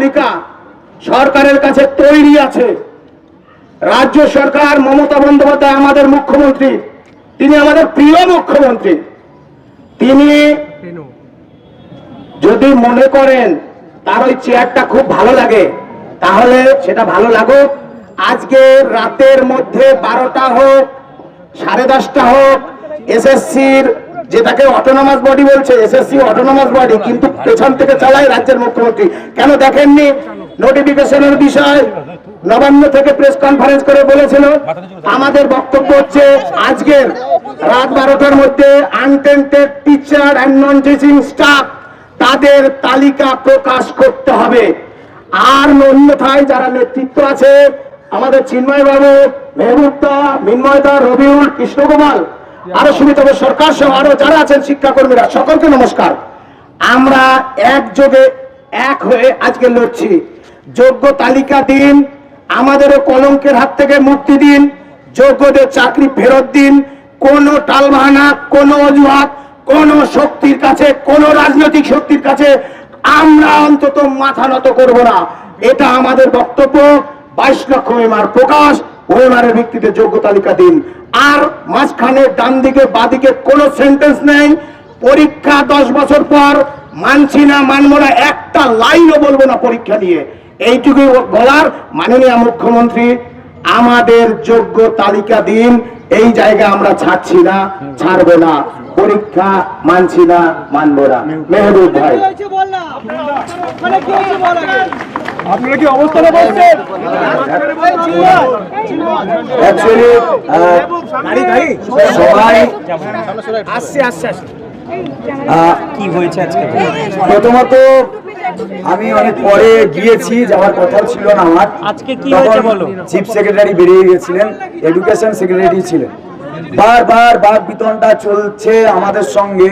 তালিকা সরকারের কাছে তৈরি আছে। রাজ্য সরকার মমতা বন্দ্যোপাধ্যায় আমাদের মুখ্যমন্ত্রী তিনি আমাদের প্রিয় মুখ্যমন্ত্রী। তিনি যদি মনে করেন তার ওই চেয়ারটা খুব ভালো লাগে তাহলে সেটা ভালো লাগুক। আজকে রাতের মধ্যে বারোটা হোক সাড়ে দশটা হোক এসএসসির যেটাকে অটোনমাস বডি বলছে এসএসসি অটোনমাস বডি কিন্তু পেছন থেকে চালায় রাজ্যের মুখ্যমন্ত্রী। কেন দেখেননি? নোটিফিকেশনের বিষয় নবান্ন থেকে প্রেস কনফারেন্স করে বলেছিল। আমাদের বক্তব্য হচ্ছে, আজকের রাত বারোটার মধ্যে untainted teacher and non teaching staff তাদের তালিকা প্রকাশ করতে হবে। আর অন্যথায় যারা নেতৃত্ব আছে, আমাদের চিন্ময় বাবু মেহবুবদা মিন্ময়দা, রবিউল, কৃষ্ণগোপাল আরও সুমিতব সরকার সহ আরও যারা আছেন শিক্ষাকর্মীরা, সকলকে নমস্কার। আমরা একযোগে এক হয়ে আজকে লড়ছি। যোগ্য তালিকা দিন, আমাদেরও কলঙ্কের হাত থেকে মুক্তি দিন, যোগ্যদের চাকরি ফেরত দিন, কোন টালবাহানা, কোন অজুহাত, কোন শক্তির কাছে, কোন রাজনৈতিক শক্তির কাছে আমরা অন্তত মাথা নত করব না। এটা আমাদের বক্তব্য। বাইশ লক্ষ ওয়েমার প্রকাশ। ওয়েমারের ভিত্তিতে যোগ্য তালিকা দিন। আর মাঝখানে ডান দিকে বাদিকে কোনো সেন্টেন্স নেই। পরীক্ষা দশ বছর পর, মানছি না, মানবো না, একটা লাইনও বলব না পরীক্ষা নিয়ে এইটুকুই বলার মাননীয় মুখ্যমন্ত্রী, আমাদের যোগ্য তালিকা দিন, এই জায়গা আমরা ছাড়ছি না, ছাড়বো না। পরীক্ষা মানছি না, মানবো না। মেহবুব ভাই। আপনারা কি অবস্থানে বলছেন অ্যাকচুয়ালি সবাই আহ, কি হয়েছে আজকে? প্রথমত আমি অনেক পরে গিয়েছি যাওয়ার কথা ছিল না আমার। আজকে কি হয়েছে বলো? চিফ সেক্রেটারি বেরিয়ে গেছিলেন এডুকেশন সেক্রেটারি ছিলেন। বারবার বাদ বিতনটা চলছে আমাদের সঙ্গে।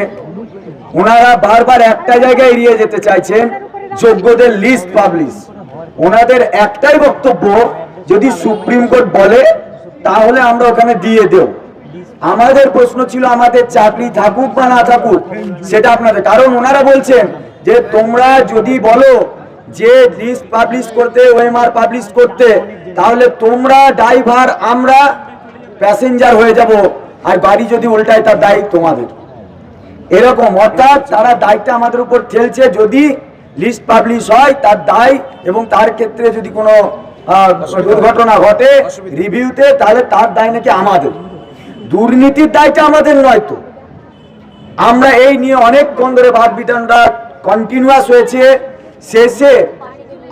ওনারা বারবার একটা জায়গায় এড়িয়ে যেতে চাইছেন যোগ্যদের লিস্ট পাবলিশ ওনাদের একটাই বক্তব্য, যদি সুপ্রিম কোর্ট বলে, তাহলে আমরা ওখানে দিয়ে দেব। আমাদের প্রশ্ন ছিল আমাদের চাকরি থাকুক বা না থাকুক, সেটা আপনাদের। কারণ ওনারা বলছেন যে, তোমরা যদি বলো যে লিস্ট পাবলিশ করতে ওএমআর পাবলিশ করতে, তাহলে তোমরা ড্রাইভার আমরা প্যাসেঞ্জার হয়ে যাব, আর গাড়ি যদি উল্টায়, তার দায়ী তোমাদের। এরকম, অর্থাৎ তারা দায়িত্ব আমাদের উপর ঠেলছে, যদি লিস্ট পাবলিশ হয় তার দায় এবং তার ক্ষেত্রে যদি কোনো দুর্ঘটনা ঘটে রিভিউতে তাহলে তার দায় নাকি আমাদের। দুর্নীতির দায়টা আমাদের নয় তো। আমরা এই নিয়ে অনেকক্ষণ ধরে ভাব বিধানটা কন্টিনিউয়াস হয়েছে। শেষে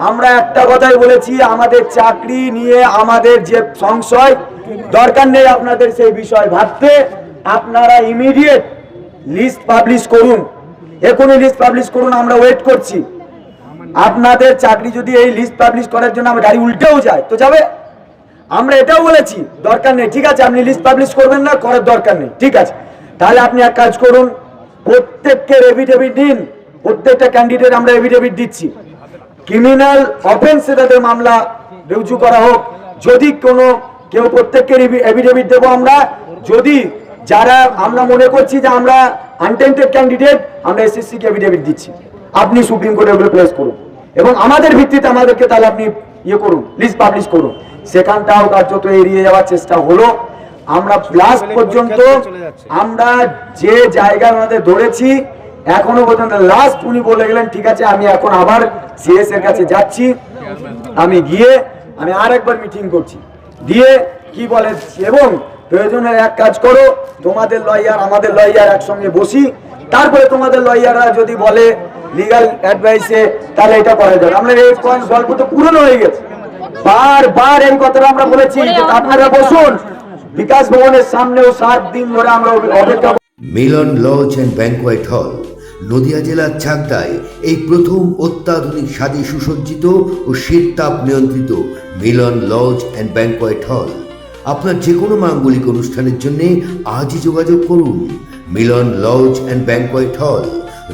আমরা একটা কথাই বলেছি আমাদের চাকরি নিয়ে আমাদের যে সংশয় দরকার নেই আপনাদের সেই বিষয় ভাবতে। আপনারা ইমিডিয়েট লিস্ট পাবলিশ করুন। এখনই লিস্ট পাবলিশ করুন আমরা ওয়েট করছি। আপনাদের চাকরি যদি এই লিস্ট পাবলিশ করার জন্য আমার গাড়ি উল্টেও যায়, তো যাবে? আমরা এটাও বলেছি, দরকার নেই, ঠিক আছে, আপনি লিস্ট পাবলিশ করবেন না, করার দরকার নেই, ঠিক আছে। তাহলে আপনি এক কাজ করুন, প্রত্যেককে এভিডেভিট দিন, প্রত্যেকটা ক্যান্ডিডেট আমরা এভিডেভিট দিচ্ছি। ক্রিমিনাল অফেন্সে তাদের মামলা রুজু করা হোক, যদি কোনো, কেউ প্রত্যেককে এভিডেভিট দেবো আমরা, যদি যারা, আমরা মনে করছি যে আমরা আনটেন্টেড ক্যান্ডিডেট আমরা এসএসসিকে এভিডেভিট দিচ্ছি। আপনি সুপ্রিম কোর্টে ওগুলো প্লেস করুন। এবং আমাদের ভিত্তিতে আমাদেরকে তাহলে আপনি ইয়ে করুন লিস্ট পাবলিশ করুন। সেখানটাও কার্যত এড়িয়ে যাওয়ার চেষ্টা হলো। আমরা লাস্ট পর্যন্ত আমরা যে জায়গায় আমাদের ধরেছি এখনও পর্যন্ত লাস্ট উনি বলে গেলেন ঠিক আছে আমি এখন আবার সিএস এর কাছে যাচ্ছি। আমি গিয়ে আমি আর একবার মিটিং করছি। দিয়ে কি বলে এবং প্রয়োজনের এক কাজ করো তোমাদের লয়ার আমাদের লয়ার একসঙ্গে বসি। তারপরে তোমাদের লয়াররা যদি বলে লিগাল অ্যাডভাইসে তাহলে এটা করা যাবে। আমরা এই গল্প তো পুরনো হয়ে গেছে। বারবার এই কথাটা আমরা বলেছি। যে আপনারা বসুন। বিকাশ ভবনের সামনেও সাত দিন ধরে আমরা অপেক্ষা মিলন লজ অ্যান্ড ব্যাংকোয়েট হল নদিয়া জেলার চাকদায় এই প্রথম অত্যাধুনিক স্বাদে সুসজ্জিত ও শীততাপ নিয়ন্ত্রিত মিলন লজ অ্যান্ড ব্যাংকোয়েট হল। আপনার যে কোনো মাঙ্গলিক অনুষ্ঠানের জন্য আজই যোগাযোগ করুন। মিলন লজ অ্যান্ড ব্যাংকোয়েট হল।